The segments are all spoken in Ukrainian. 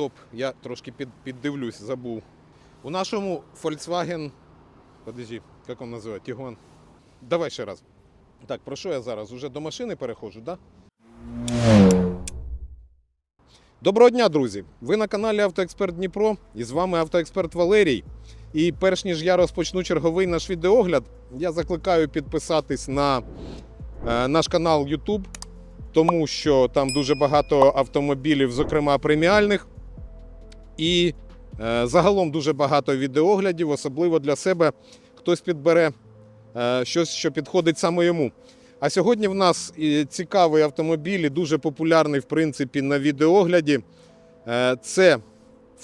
стоп, я трошки під, піддивлюсь, забув. У нашому Volkswagen. Подожди, як він називає? Тігуан. Давай ще раз. Так, про що я зараз? Уже до машини переходжу? Да? Доброго дня, друзі! Ви на каналі Автоексперт Дніпро і з вами автоексперт Валерій. І перш ніж я розпочну черговий наш відеогляд, я закликаю підписатись на е, наш канал YouTube, тому що там дуже багато автомобілів, зокрема преміальних. І е, загалом дуже багато відеоглядів, особливо для себе хтось підбере е, щось, що підходить саме йому. А сьогодні в нас цікавий автомобіль, і дуже популярний в принципі на відеогляді. Е, Це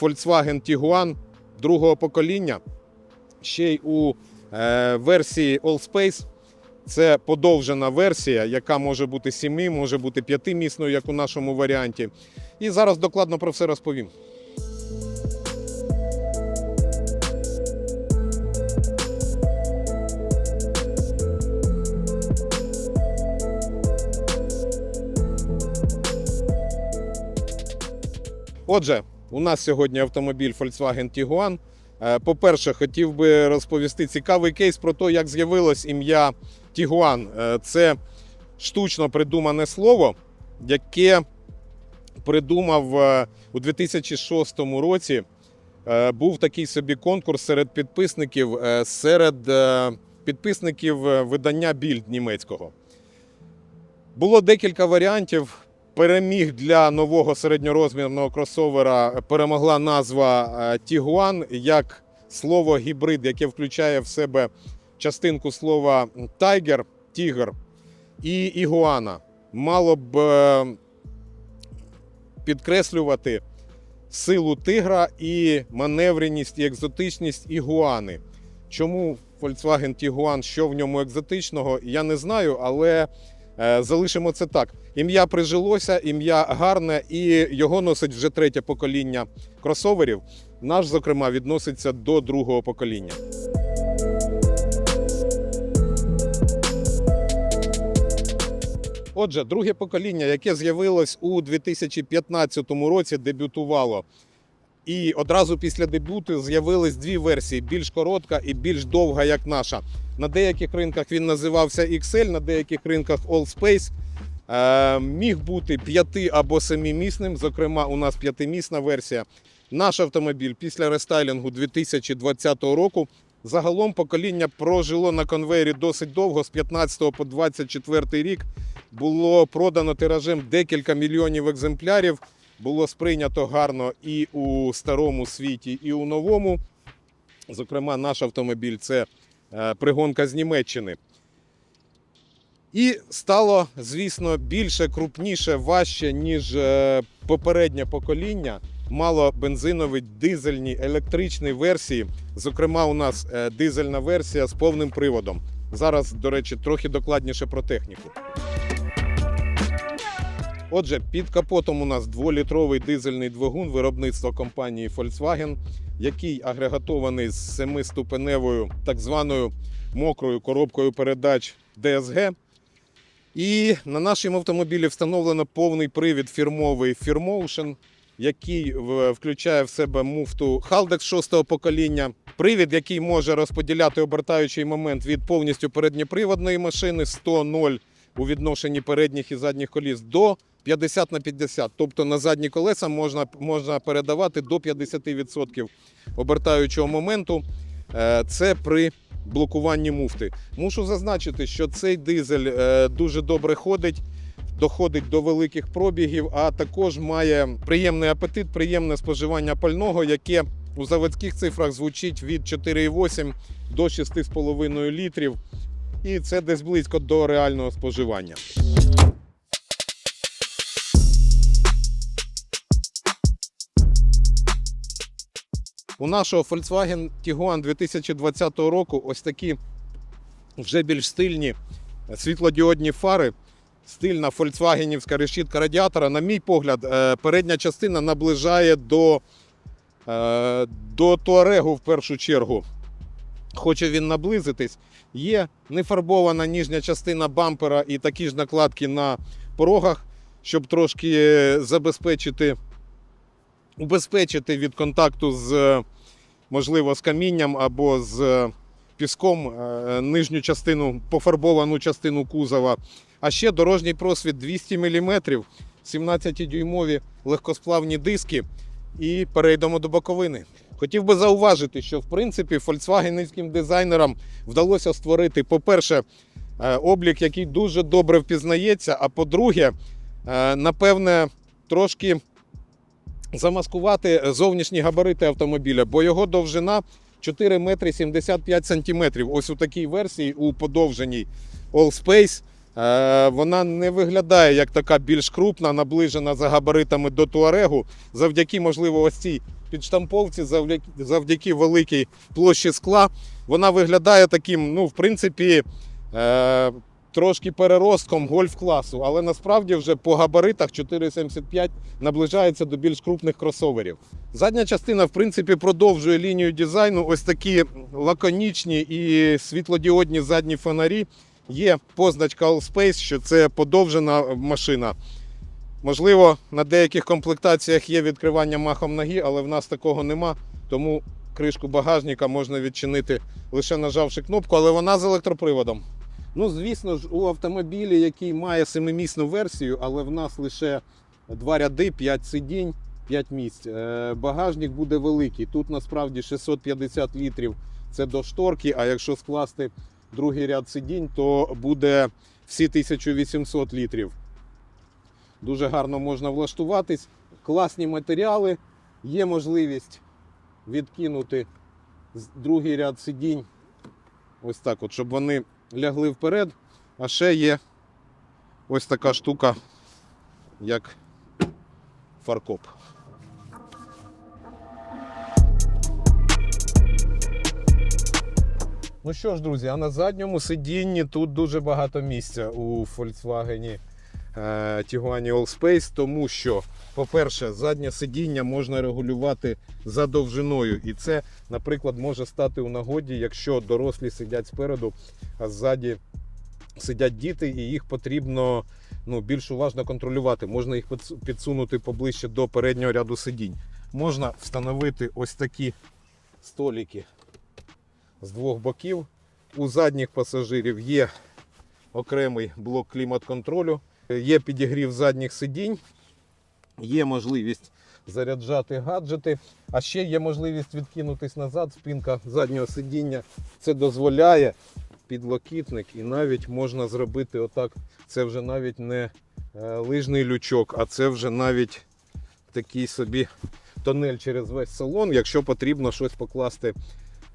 Volkswagen Tiguan другого покоління. Ще й у е, версії Allspace. Це подовжена версія, яка може бути 7, може бути 5-місною, як у нашому варіанті. І зараз докладно про все розповім. Отже, у нас сьогодні автомобіль Volkswagen Tiguan. Е, По-перше, хотів би розповісти цікавий кейс про те, як з'явилось ім'я Tiguan. Е, Це штучно придумане слово, яке придумав е, у 2006 році. Був такий собі конкурс серед підписників, серед підписників видання Більд німецького. Було декілька варіантів. Переміг для нового середньорозмірного кросовера перемогла назва е, Tiguan як слово гібрид, яке включає в себе частинку слова Tiger, тігр і ігуана. Мало б е, підкреслювати силу тигра і маневреність і екзотичність ігуани. Чому Volkswagen Tiguan, що в ньому екзотичного, я не знаю, але е, залишимо це так. Ім'я прижилося, ім'я гарне, і його носить вже третє покоління кросоверів. Наш, зокрема, відноситься до другого покоління. Отже, друге покоління, яке з'явилось у 2015 році, дебютувало. І одразу після дебюту з'явились дві версії: більш коротка і більш довга, як наша. На деяких ринках він називався XL, на деяких ринках Allspace. Е, міг бути п'яти або семимісним. Зокрема, у нас п'ятимісна версія. Наш автомобіль після рестайлінгу 2020 року. Загалом покоління прожило на конвейері досить довго, з 15 по 24 рік. Було продано тиражем декілька мільйонів екземплярів. Було сприйнято гарно і у старому світі, і у новому. Зокрема, наш автомобіль це е, пригонка з Німеччини. І стало, звісно, більше, крупніше, важче, ніж е, попереднє покоління. Мало бензинові, дизельні, електричні версії. Зокрема, у нас е, дизельна версія з повним приводом. Зараз, до речі, трохи докладніше про техніку. Отже, під капотом у нас дволітровий дизельний двигун виробництва компанії Volkswagen, який агрегатований з семиступеневою так званою мокрою коробкою передач DSG. І на нашому автомобілі встановлено повний привід фірмовий Firmotion, який включає в себе муфту Haldex 6 покоління. Привід, який може розподіляти обертаючий момент від повністю передньоприводної машини 100-0 у відношенні передніх і задніх коліс до 50 на 50. Тобто на задні колеса можна, можна передавати до 50% обертаючого моменту. Е, Це при блокуванні муфти. Мушу зазначити, що цей дизель е, дуже добре ходить, доходить до великих пробігів, а також має приємний апетит, приємне споживання пального, яке у заводських цифрах звучить від 4,8 до 6,5 літрів. І це десь близько до реального споживання. У нашого Volkswagen Tiguan 2020 року ось такі вже більш стильні світлодіодні фари. Стильна фольксвагенівська решітка радіатора. На мій погляд, е, передня частина наближає до, е, до Туарегу в першу чергу. Хоче він наблизитись. Є нефарбована ніжня частина бампера і такі ж накладки на порогах, щоб трошки забезпечити убезпечити від контакту з, е, можливо, з камінням або з е, піском е, нижню частину, пофарбовану частину кузова. А ще дорожній просвіт 200 мм, 17-дюймові легкосплавні диски. І перейдемо до боковини. Хотів би зауважити, що в принципі фольксвагенівським дизайнерам вдалося створити, по-перше, облік, який дуже добре впізнається. А по-друге, напевне, трошки замаскувати зовнішні габарити автомобіля, бо його довжина 4 метри 75 сантиметрів. Ось у такій версії, у подовженій Allspace, е, вона не виглядає як така більш крупна, наближена за габаритами до Туарегу. Завдяки, можливо, ось цій підштамповці, завдяки, завдяки великій площі скла, вона виглядає таким, ну, в принципі, е, трошки переростком гольф-класу, але насправді вже по габаритах 4,75 наближається до більш крупних кросоверів. Задня частина, в принципі, продовжує лінію дизайну. Ось такі лаконічні і світлодіодні задні фонарі. Є позначка Allspace, що це подовжена машина. Можливо, на деяких комплектаціях є відкривання махом ноги, але в нас такого нема. Тому кришку багажника можна відчинити лише нажавши кнопку, але вона з електроприводом. Ну, звісно ж, у автомобілі, який має семимісну версію, але в нас лише два ряди, 5 сидінь, 5 місць. е, Багажник буде великий. Тут насправді 650 літрів це до шторки, а якщо скласти другий ряд сидінь, то буде всі 1800 літрів. Дуже гарно можна влаштуватись. Класні матеріали. Є можливість відкинути другий ряд сидінь. Ось так, от, щоб вони лягли вперед. А ще є ось така штука, як фаркоп. Ну що ж, друзі, а на задньому сидінні тут дуже багато місця у Volkswagen е, Tiguan Allspace, тому що, по-перше, заднє сидіння можна регулювати за довжиною. І це, наприклад, може стати у нагоді, якщо дорослі сидять спереду, а ззаді сидять діти, і їх потрібно ну, більш уважно контролювати. Можна їх підсунути поближче до переднього ряду сидінь. Можна встановити ось такі столики з двох боків. У задніх пасажирів є окремий блок клімат-контролю, є підігрів задніх сидінь, є можливість заряджати гаджети, а ще є можливість відкинутись назад. Спинка заднього сидіння це дозволяє підлокітник, і навіть можна зробити отак. Це вже навіть не е, лижний лючок, а це вже навіть такий собі тонель через весь салон, якщо потрібно щось покласти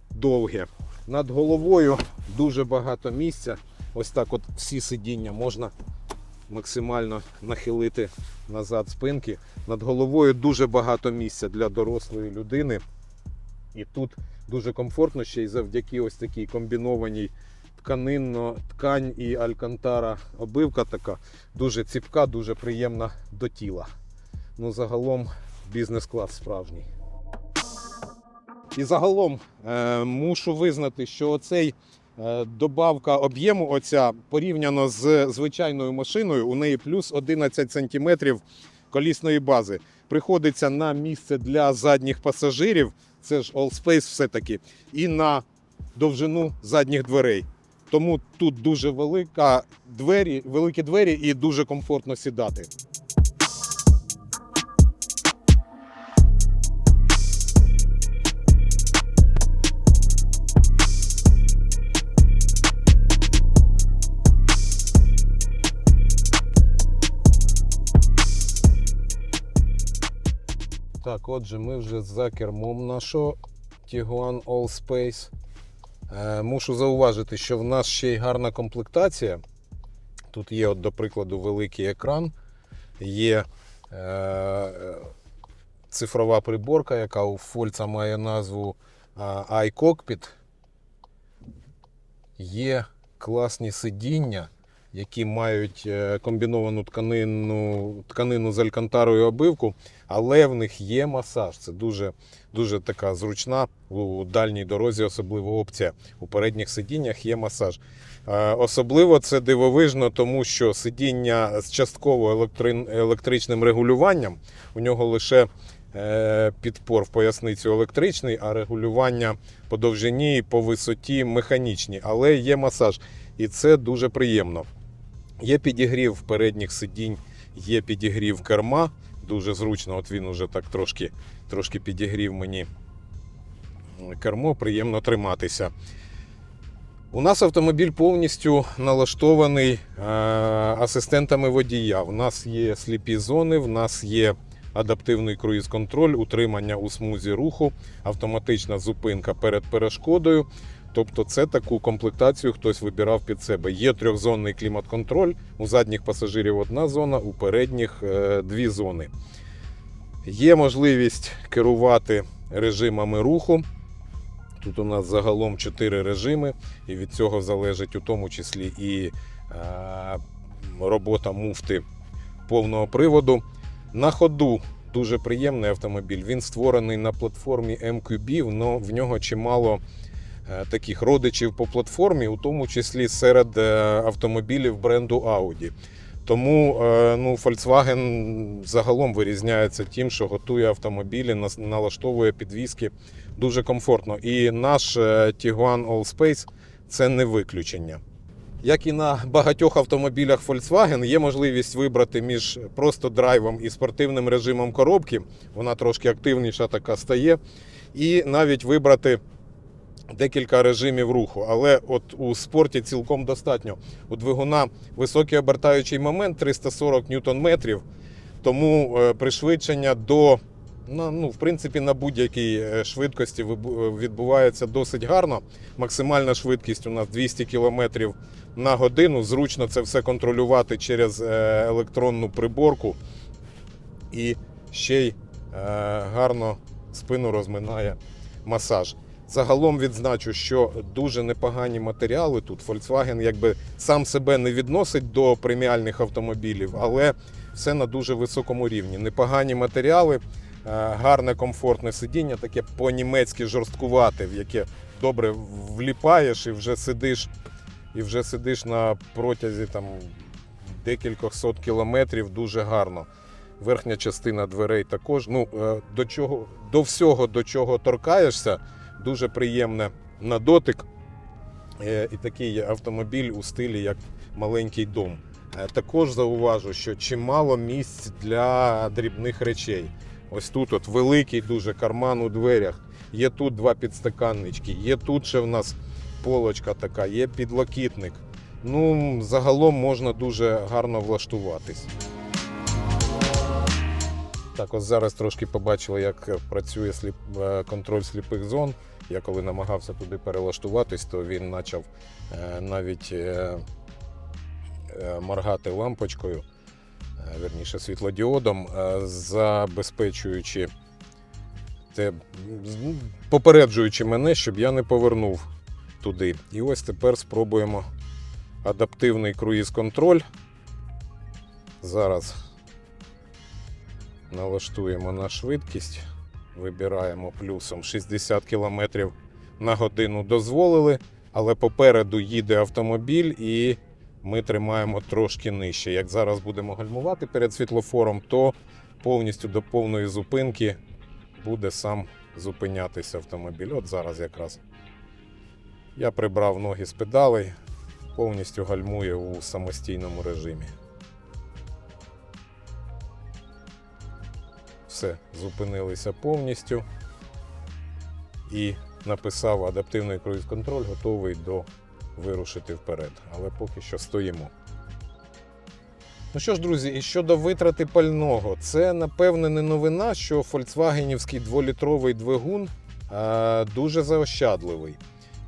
довге. Над головою дуже багато місця. Ось так от всі сидіння можна максимально нахилити назад спинки. Над головою дуже багато місця для дорослої людини. І тут дуже комфортно ще й завдяки ось такій комбінованій тканинно, ткань і алькантара обивка така. Дуже ціпка, дуже приємна до тіла. Ну, загалом бізнес-клас справжній. І загалом е, мушу визнати, що оцей добавка об'єму оця порівняно з звичайною машиною, у неї плюс 11 см колісної бази. Приходиться на місце для задніх пасажирів, це ж Allspace все-таки, і на довжину задніх дверей. Тому тут дуже велика двері, великі двері і дуже комфортно сідати. Так, отже, ми вже за кермом нашого Tiguan Allspace. Е, Мушу зауважити, що в нас ще й гарна комплектація. Тут є, от, до прикладу, великий екран, є е, цифрова приборка, яка у Фольца має назву iCockpit. Є класні сидіння, які мають е, комбіновану тканину, тканину з алькантарою обивку, але в них є масаж. Це дуже, дуже така зручна у дальній дорозі, особливо опція. У передніх сидіннях є масаж. Е, Особливо це дивовижно, тому що сидіння з частково електрин- електричним регулюванням у нього лише е, підпор в поясницю електричний, а регулювання по довжині і по висоті механічні. Але є масаж, і це дуже приємно. Є підігрів передніх сидінь, є підігрів керма. Дуже зручно, от він уже так трошки, трошки підігрів мені кермо, приємно триматися. У нас автомобіль повністю налаштований е, асистентами водія. У нас є сліпі зони, в нас є адаптивний круїз-контроль, утримання у смузі руху, автоматична зупинка перед перешкодою. Тобто, це таку комплектацію хтось вибирав під себе. Є трьохзонний клімат-контроль. У задніх пасажирів одна зона, у передніх е, дві зони. Є можливість керувати режимами руху. Тут у нас загалом 4 режими, і від цього залежить у тому числі і е, робота муфти повного приводу. На ходу дуже приємний автомобіль. Він створений на платформі MQB, але в нього чимало таких родичів по платформі, у тому числі серед е, автомобілів бренду Audi. Тому е, ну, Volkswagen загалом вирізняється тим, що готує автомобілі, налаштовує підвіски дуже комфортно. І наш е, Tiguan Allspace це не виключення. Як і на багатьох автомобілях Volkswagen, є можливість вибрати між просто драйвом і спортивним режимом коробки. Вона трошки активніша така стає. І навіть вибрати декілька режимів руху. Але от у спорті цілком достатньо. У двигуна високий обертаючий момент 340 ньютон-метрів, тому е, пришвидшення до ну, в принципі, на будь-якій е, швидкості відбувається досить гарно. Максимальна швидкість у нас 200 км на годину. Зручно це все контролювати через е, електронну приборку. І ще й е, гарно спину розминає масаж. Загалом відзначу, що дуже непогані матеріали тут. Volkswagen якби сам себе не відносить до преміальних автомобілів, але все на дуже високому рівні. Непогані матеріали, е, гарне комфортне сидіння, таке по-німецьки жорсткувате, в яке добре вліпаєш і вже сидиш, і вже сидиш на протязі там декількох сот кілометрів дуже гарно. Верхня частина дверей також. Ну, е, до, чого, до всього, до чого торкаєшся, дуже приємне на дотик. Е, І такий автомобіль у стилі як маленький дом. Е, Також зауважу, що чимало місць для дрібних речей. Ось тут от великий дуже карман у дверях. Є тут два підстаканнички, є тут ще в нас полочка така, є підлокітник. Ну, загалом можна дуже гарно влаштуватись. Так, ось зараз трошки побачили, як працює е, контроль сліпих зон. Я коли намагався туди перелаштуватись, то він почав е, навіть е, е, моргати лампочкою, верніше світлодіодом, забезпечуючи те, попереджуючи мене, щоб я не повернув туди. І ось тепер спробуємо адаптивний круїз-контроль. Зараз налаштуємо на швидкість, вибираємо плюсом 60 км на годину дозволили, але попереду їде автомобіль і ми тримаємо трошки нижче. Як зараз будемо гальмувати перед світлофором, то повністю до повної зупинки буде сам зупинятися автомобіль. От зараз якраз я прибрав ноги з педалей, повністю гальмує у самостійному режимі. Все, зупинилися повністю і написав адаптивний круїз-контроль, готовий до вирушити вперед. Але поки що стоїмо. Ну що ж, друзі, і щодо витрати пального, це напевне не новина, що фольксвагенівський дволітровий двигун е, дуже заощадливий.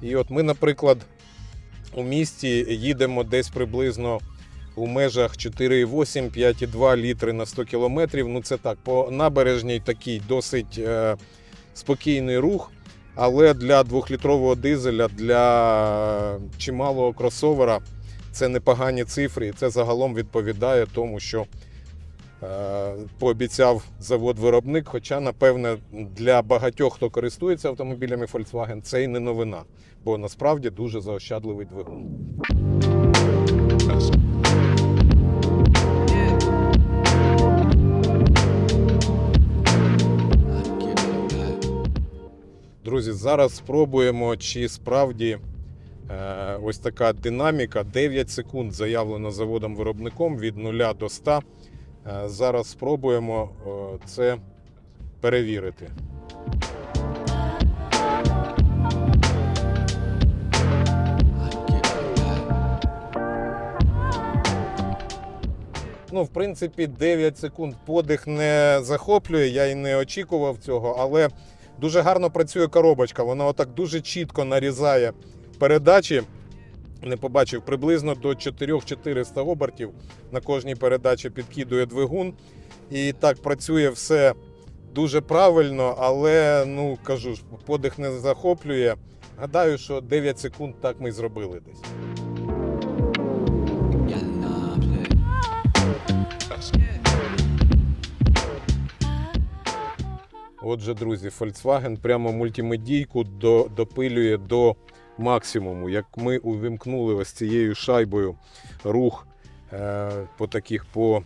І от ми, наприклад, у місті їдемо десь приблизно у межах 4,8-5,2 літри на 100 кілометрів. Ну це так, по набережній такий досить е, спокійний рух. Але для двохлітрового дизеля, для чималого кросовера це непогані цифри, і це загалом відповідає тому, що е, пообіцяв завод-виробник. Хоча, напевне, для багатьох, хто користується автомобілями Volkswagen, це і не новина, бо насправді дуже заощадливий двигун. Друзі, зараз спробуємо, чи справді е, ось така динаміка 9 секунд заявлено заводом-виробником від 0 до 100. Е, зараз спробуємо е, це перевірити. Ну, в принципі, 9 секунд подих не захоплює, я і не очікував цього, але дуже гарно працює коробочка. Вона отак дуже чітко нарізає передачі. Не побачив приблизно до 4-400 обертів на кожній передачі підкидує двигун. І так працює все дуже правильно, але ну кажу ж, подих не захоплює. Гадаю, що 9 секунд так ми й зробили десь. Отже, друзі, Volkswagen прямо мультимедійку до, допилює до максимуму. Як ми увімкнули ось цією шайбою рух е, по таких по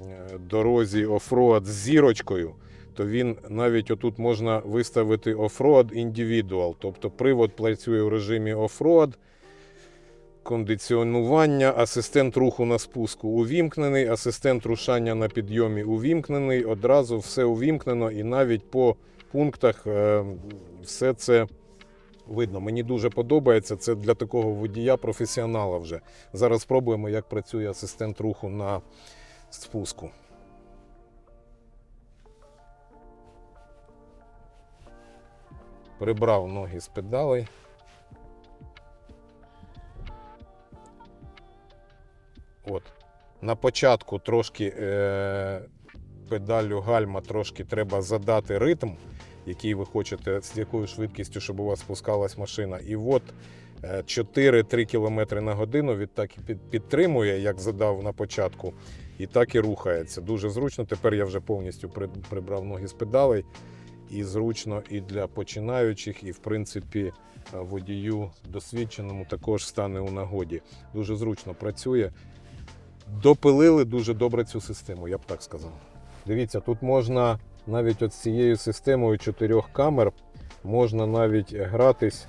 е, дорозі офроад з зірочкою, то він навіть отут можна виставити офроад індивідуал. Тобто привод працює в режимі офроад, кондиціонування, асистент руху на спуску увімкнений, асистент рушання на підйомі увімкнений. Одразу все увімкнено і навіть по пунктах е, все це видно. Мені дуже подобається. Це для такого водія професіонала вже. Зараз спробуємо, як працює асистент руху на спуску. Прибрав ноги з педалей. От. На початку трошки е, педалю гальма трошки треба задати ритм, який ви хочете, з якою швидкістю, щоб у вас спускалась машина. І от е, 4-3 км на годину відтак і підтримує, як задав на початку, і так і рухається. Дуже зручно. Тепер я вже повністю прибрав ноги з педалей. І зручно і для починаючих, і в принципі е, водію досвідченому також стане у нагоді. Дуже зручно працює. Допилили дуже добре цю систему, я б так сказав. Дивіться, тут можна навіть от з цією системою чотирьох камер можна навіть гратись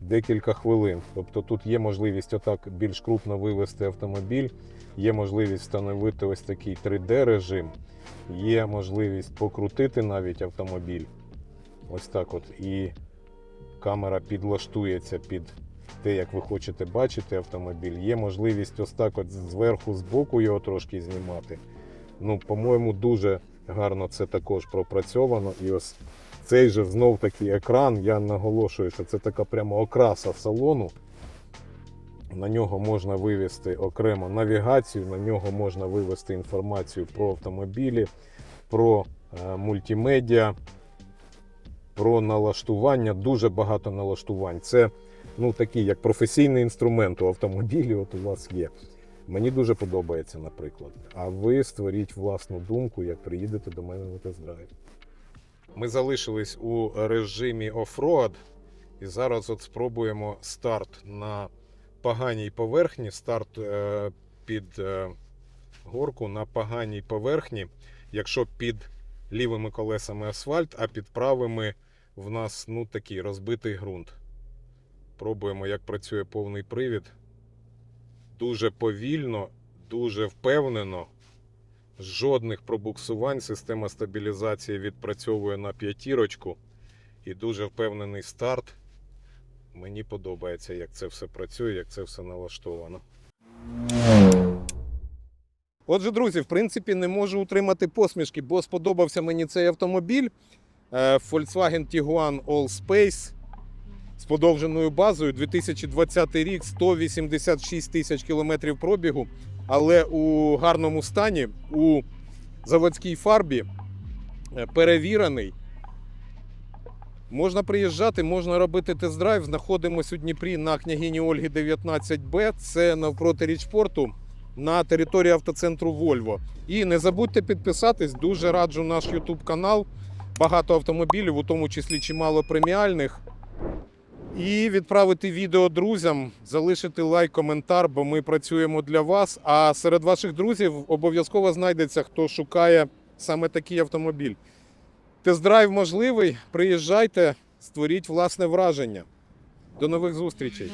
декілька хвилин. Тобто тут є можливість отак більш крупно вивести автомобіль, є можливість встановити ось такий 3D режим, є можливість покрутити навіть автомобіль. Ось так от. І камера підлаштується під те, як ви хочете бачити автомобіль. Є можливість ось так от зверху, збоку його трошки знімати. Ну, по-моєму, дуже гарно це також пропрацьовано. І ось цей же знов такий екран. Я наголошую, що це така прямо окраса салону. На нього можна вивести окремо навігацію, на нього можна вивести інформацію про автомобілі, про е, мультимедіа, про налаштування. Дуже багато налаштувань. Це ну, такий як професійний інструмент у автомобілі, от у вас є. Мені дуже подобається, наприклад. А ви створіть власну думку, як приїдете до мене на тест-драйв. Ми залишились у режимі офроад, і зараз от спробуємо старт на поганій поверхні, старт е, під е, горку на поганій поверхні. Якщо під лівими колесами асфальт, а під правими в нас ну, такий розбитий ґрунт. Пробуємо, як працює повний привід. Дуже повільно, дуже впевнено. Жодних пробуксувань. Система стабілізації відпрацьовує на п'ятірочку. І дуже впевнений старт. Мені подобається, як це все працює, як це все налаштовано. Отже, друзі, в принципі, не можу утримати посмішки, бо сподобався мені цей автомобіль. Е, Volkswagen Tiguan All Space з подовженою базою 2020 рік 186 тисяч кілометрів пробігу, але у гарному стані, у заводській фарбі, е, перевірений. Можна приїжджати, можна робити тест-драйв. Знаходимося у Дніпрі на княгині Ольги 19Б. Це навпроти річпорту на території автоцентру Вольво. І не забудьте підписатись, дуже раджу наш YouTube канал. Багато автомобілів, у тому числі чимало преміальних. І відправити відео друзям, залишити лайк, коментар, бо ми працюємо для вас. А серед ваших друзів обов'язково знайдеться, хто шукає саме такий автомобіль. Тест-драйв можливий. Приїжджайте, створіть власне враження. До нових зустрічей.